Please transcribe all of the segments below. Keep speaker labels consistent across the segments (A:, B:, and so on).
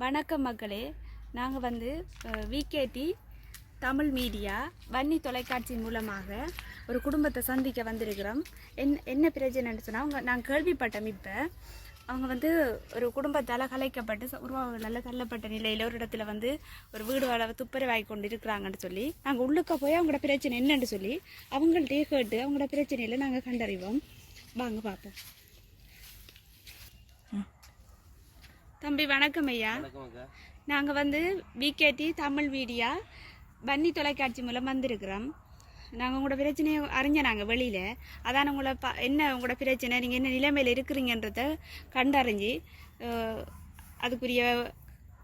A: வணக்கம் மக்களே. நாங்கள் வந்து விகேடி தமிழ் மீடியா வன்னி தொலைக்காட்சி மூலமாக ஒரு குடும்பத்தை சந்திக்க வந்திருக்கிறோம். என் என்ன பிரச்சனைன்னு சொன்னால் அவங்க நாங்கள் கேள்விப்பட்டோம் இப்போ அவங்க வந்து ஒரு குடும்பத்தால் கலைக்கப்பட்டு ச- உருவங்களால் தள்ளப்பட்ட நிலையில் ஒரு இடத்துல வந்து ஒரு வீடு அளவு துப்புரவாகி கொண்டு இருக்கிறாங்கன்னு சொல்லி நாங்கள் உள்ளுக்க போய் அவங்களோட பிரச்சனை என்னன்னு சொல்லி அவங்கள்ட்டே கேட்டு அவங்களோட பிரச்சனையில் நாங்கள் கண்டறிவோம். வாங்க பார்ப்போம் தம்பி வணக்கம் ஐயா. நாங்கள் வந்து விகேடி தமிழ் மீடியா பன்னி தொலைக்காட்சி மூலம் வந்திருக்கிறோம். நாங்கள் உங்களோட பிரச்சனையை அறிஞ்ச நாங்கள் வெளியில். அதான் உங்களை பா என்ன உங்களோட பிரச்சனை? நீங்கள் என்ன நிலைமையில் இருக்கிறீங்கன்றத கண்டறிஞ்சு அதுக்குரிய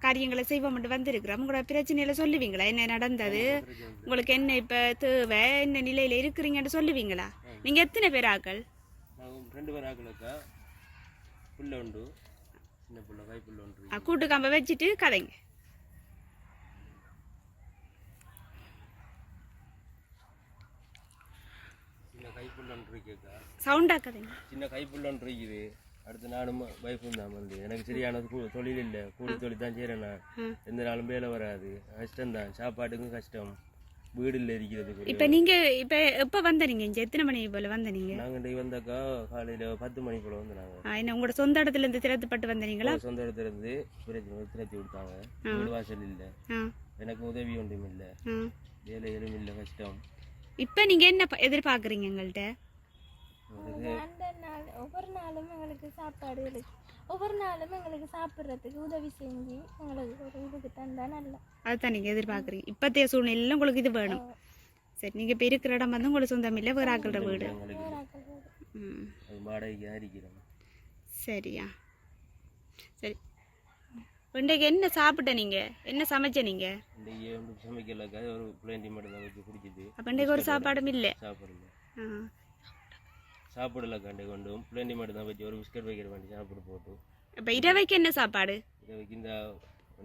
A: காரியங்களை செய்வோம்ட்டு வந்திருக்கிறோம். உங்களோட பிரச்சனையில் சொல்லுவீங்களா? என்ன நடந்தது? உங்களுக்கு என்ன இப்போ தேவை? என்ன நிலையில் இருக்கிறீங்கன்னு சொல்லுவீங்களா? நீங்கள் எத்தனை பேர் ஆக்கள்?
B: ரெண்டு பேர் உண்டு. சின்ன புள்ள கை புள்ள ஒன்று
A: கூட்டு கம்பை வச்சுட்டு கதைங்க.
B: சின்ன கை புள்ள ஒன்று இருக்கேக்கா
A: சவுண்டாக கதைங்க.
B: சின்ன கை புள்ள ஒன்று இருக்குது. அடுத்து நானும் வைஃபும் தான் வந்து. எனக்கு சரியானது தொழில் இல்லை. கூலி தொழில் தான் செய்கிறேன் நான். எந்த நாளும் வேலை வராது. கஷ்டம்தான். சாப்பாட்டுக்கும் கஷ்டம். வீடு இல்லை இருக்கிறதுக்கு
A: இப்போ நீங்கள் இப்போ எப்போ வந்த நீங்கள் இங்கே எத்தனை மணி போல் வந்த நீங்கள்
B: நாங்கள் இன்றைக்கு வந்தாக்கா காலையில் பத்து மணி போல் வந்து
A: என்ன உங்களோட சொந்த இடத்துல இருந்து திறத்துப்பட்டு வந்தீங்களா
B: சொந்த இடத்துல இருந்து திரத்தி கொடுத்தாங்க வீடு வாசல் இல்லை. எனக்கு உதவி ஒன்றும் இல்லை.
A: ஆ.
B: வேலைகளும் இல்லை கஷ்டம்.
A: இப்போ நீங்கள் என்ன எதிர்பார்க்குறீங்க எங்கள்கிட்ட
C: ஒவ்வொரு நாளும் எங்களுக்கு சாப்பாடு இருக்கு. ஒவ்வொரு நாளும் எங்களுக்கு சாப்பிட்றதுக்கு உதவி செஞ்சு எங்களுக்கு ஒரு இதுக்கு தந்தா நல்லா.
A: அதுதான் நீங்கள் எதிர்பார்க்குறீங்க. இப்போத்தைய சூழ்நிலையில் உங்களுக்கு இது வேணும். சரி நீங்கள் இப்போ இருக்கிற இடம் வந்து உங்களுக்கு சொந்தம் இல்லை வேறு ஆக்கிற வீடு. சரியா. சரி. இன்றைக்கு என்ன சாப்பிட்ட நீங்கள் என்ன சமைச்ச நீங்கள்
B: இன்றைக்கி ஒரு பிளேண்டி மட்டும் தான் குடிச்சிட்டு.
A: அப்போ இன்றைக்கு ஒரு சாப்பாடும் இல்லை.
B: சாப்பிடல
A: ஆ
B: சாப்பிடலக்கா இன்றைக்கு கொண்டும். பிளேண்டி மட்டும் தான் வச்சு ஒரு பிஸ்கட் வைக்கிற வேண்டி சாப்பிட போட்டு.
A: இப்போ இரவைக்கு என்ன சாப்பாடு?
B: இதை வைக்க இந்த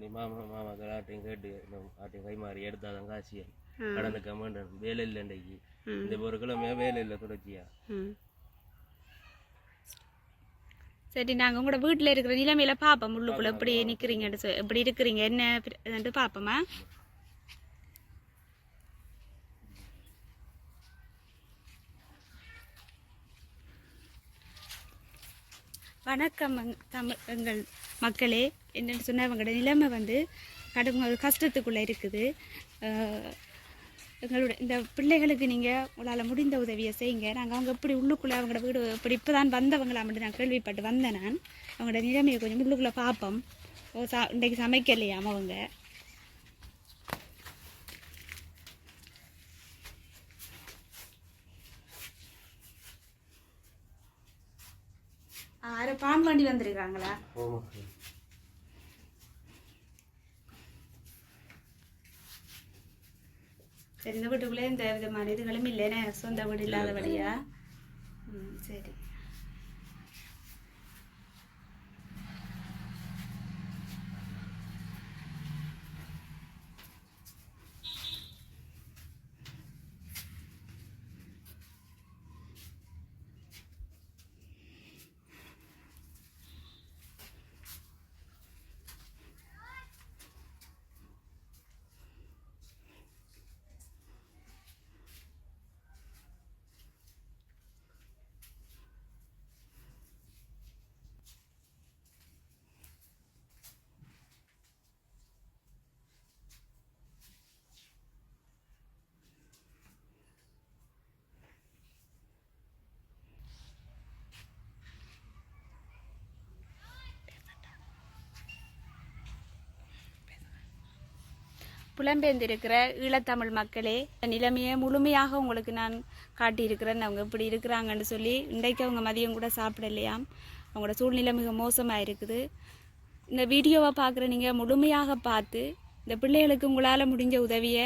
B: மாமா மாமாக்கள் ஆட்டையும் கேட்டு ஆட்டையும் கை மாறி எடுத்தாதான் காசியல் கடந்த கமாண்டன் வேலை இல்லை இன்றைக்கு. இந்த ஒரு கிழமையா வேலை இல்லை தொடர்ச்சியா.
A: சரி நாங்கள் உங்களோட வீட்டில் இருக்கிற நிலைமையில பார்ப்போம் உள்ளுக்குள்ள எப்படி நிற்கிறீங்கன்னு எப்படி இருக்கிறீங்க. என்ன பிர- பார்ப்போமா வணக்கம் தமிழ் எங்கள் மக்களே என்னென்னு சொன்னால் அவங்களோட நிலைமை வந்து கடும் ஒரு கஷ்டத்துக்குள்ளே இருக்குது. எங்களோட இந்த பிள்ளைகளுக்கு நீங்கள் உங்களால் முடிந்த உதவியை செய்யுங்க. நாங்கள் அவங்க எப்படி உள்ளுக்குள்ளே அவங்களோட வீடு இப்படி இப்போ தான் வந்தவங்களா மட்டும் நான் கேள்விப்பட்டு வந்தேன் நான். அவங்களோட நிலைமையை கொஞ்சம் உள்ளுக்குள்ளே பார்ப்போம். ஓ சா இன்றைக்கு சமைக்கலையாம் அவங்க? யாரை பான் வண்டி வந்திருக்காங்களா? இந்த வீட்டுக்குள்ளே இந்த விதமான இதுகளும் இல்லைன்னு சொந்த வீடு இல்லாத வழியா ம் சரி. புலம்பெயர்ந்திருக்கிற ஈழத்தமிழ் மக்களே இந்த நிலைமையை முழுமையாக உங்களுக்கு நான் காட்டியிருக்கிறேன். அவங்க இப்படி இருக்கிறாங்கன்னு சொல்லி இன்றைக்கு அவங்க மதியம் கூட சாப்பிடலையாம் அவங்களோட சூழ்நிலை மிக மோசமாக இருக்குது இந்த வீடியோவை பார்க்குற நீங்கள் முழுமையாக பார்த்து இந்த பிள்ளைகளுக்கு உங்களால் முடிஞ்ச உதவியை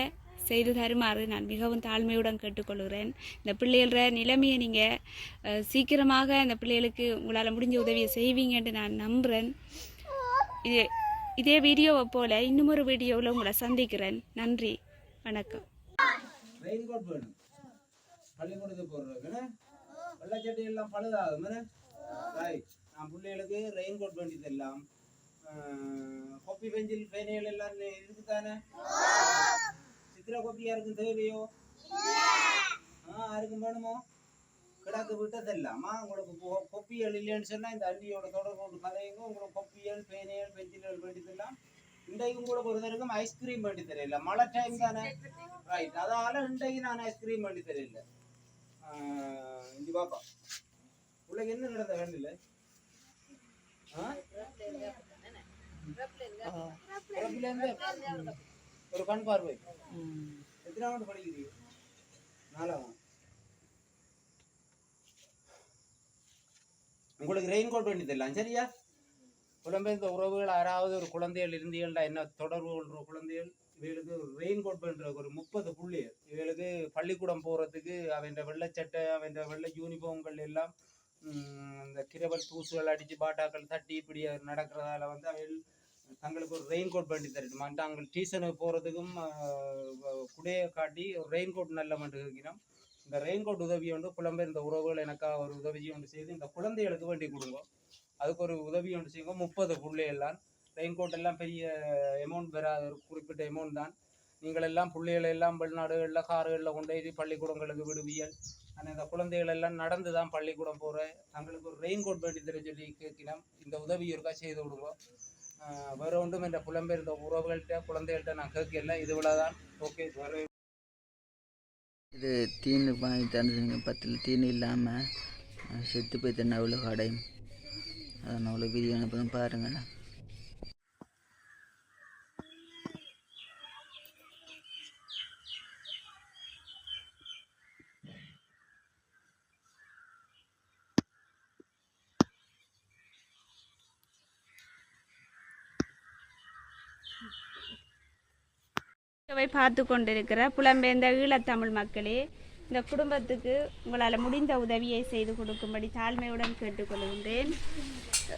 A: செய்து தருமாறு நான் மிகவும் தாழ்மையுடன் கேட்டுக்கொள்கிறேன். இந்த பிள்ளைகளோட நிலைமையை நீங்கள் சீக்கிரமாக இந்த பிள்ளைகளுக்கு உங்களால் முடிஞ்ச உதவியை செய்வீங்கன்ட்டு நான் நம்புகிறேன் இது இதே வீடியோவை போல இன்னும் ஒரு வீடியோவில் உங்களை சந்திக்கிறேன். நன்றி. வணக்கம்.
D: ரெயின் கோட் வேணும். பள்ளிக்கூடத்துக்கு போடுறதுக்கு வெள்ளச்சட்டை எல்லாம் பழுதாகும் ரைட் நான் பிள்ளைகளுக்கு ரெயின் கோட் வேண்டி தரலாம் கொப்பி பெஞ்சில் பேனைகள் எல்லாம் இருக்குதானே? சித்திர கொப்பி யாருக்கும் தேவையோ? ஆ யாருக்கும் வேணுமோ? கிடக்கு விட்டதெல்லாமா உங்களுக்கு கொ- கொப்பிகள் இல்லைன்னு சொன்னா இந்த அண்டியோட தொடர்பு கதையுங்க உங்களுக்கு கொப்பிகள் பேனைகள் பெஞ்சில்கள் வேண்டியதெல்லாம் இன்றைக்கு உங்களுக்கு ஒரு தருக்கும் ஐஸ்கிரீம் வேண்டி தெரியல மழை டைம் தானே? ரைட் அதால இன்றைக்கு நான் ஐஸ்கிரீம் வேண்டி தெரியல இங்க பாப்பா. உள்ள என்ன நடந்த வேண்டில ஒரு கண் பார்வை. எத்தனாவது படிக்கிறீங்க? நாலாவது? உங்களுக்கு ரெயின் கோட் வேண்டி தரலாம் சரியா புலம்பெயர்ந்த உறவுகள் யாராவது ஒரு குழந்தைகள் இருந்தீங்களா என்ன தொடர்பு கொள்ற குழந்தைகள் இவர்களுக்கு ரெயின் கோட் பண்ற ஒரு முப்பது புள்ளி. இவர்களுக்கு பள்ளிக்கூடம் போகிறதுக்கு அவன் வெள்ளச்சட்டை அவன் வெள்ளை யூனிஃபார்ம்கள் எல்லாம் இந்த கிரவல் தூசுகள் அடிச்சு பாட்டாக்கள் தட்டி இப்படி நடக்கிறதால வந்து அவைகள் தங்களுக்கு ஒரு ரெயின் கோட் பண்ணி தரட்டுமா? தாங்கள் டியூஷனுக்கு போகிறதுக்கும் குடையை காட்டி ஒரு ரெயின் கோட் நல்ல மட்டும் இருக்கிறோம் இந்த ரெயின் கோட் உதவி வந்து புலம்பெயர்ந்த உறவுகள் எனக்காக ஒரு உதவியை ஒன்று செய்து இந்த குழந்தைகளுக்கு வேண்டி கொடுங்க. அதுக்கு ஒரு உதவி ஒன்று செய்யுங்க. முப்பது பிள்ளையெல்லாம் ரெயின் கோட் எல்லாம் பெரிய அமௌண்ட் வராத ஒரு குறிப்பிட்ட அமௌண்ட் தான். நீங்கள் எல்லாம் பிள்ளைகளை எல்லாம் வெளிநாடுகளில் கார்களில் கொண்டு போய் பள்ளிக்கூடங்களுக்கு விடுவியல். ஆனால் இந்த குழந்தைகள் எல்லாம் நடந்து தான் பள்ளிக்கூடம் போகிற தங்களுக்கு ஒரு ரெயின் கோட் வேண்டி தர சொல்லி கேட்கணும் இந்த உதவி இருக்கா செய்து விடுங்க வேறு ஒன்றும் என்ற புலம்பெயர்ந்த உறவுகள்கிட்ட குழந்தைகள்கிட்ட நான் கேட்கல. இது தான் ஓகே வேற
E: இது தீனு வாங்கி தந்துருங்க. பத்தில் தீனு இல்லாமல் செத்து போய் தண்ணி அவ்வளோ கடையும் அதான் அவ்வளோ பிரியாணி அனுப்புதும் பாருங்கண்ணா
A: வை பார்த்து கொண்டிருக்கிற புலம்பெயர்ந்த ஈழத்தமிழ் மக்களே இந்த குடும்பத்துக்கு உங்களால் முடிந்த உதவியை செய்து கொடுக்கும்படி தாழ்மையுடன் கேட்டுக்கொள்கின்றேன்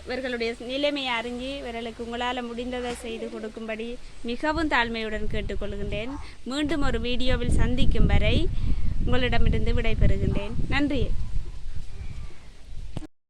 A: இவர்களுடைய நிலைமையை அறிஞ்சு இவர்களுக்கு உங்களால் முடிந்ததை செய்து கொடுக்கும்படி மிகவும் தாழ்மையுடன் கேட்டுக்கொள்கின்றேன் மீண்டும் ஒரு வீடியோவில் சந்திக்கும் வரை உங்களிடமிருந்து விடைபெறுகின்றேன். நன்றி.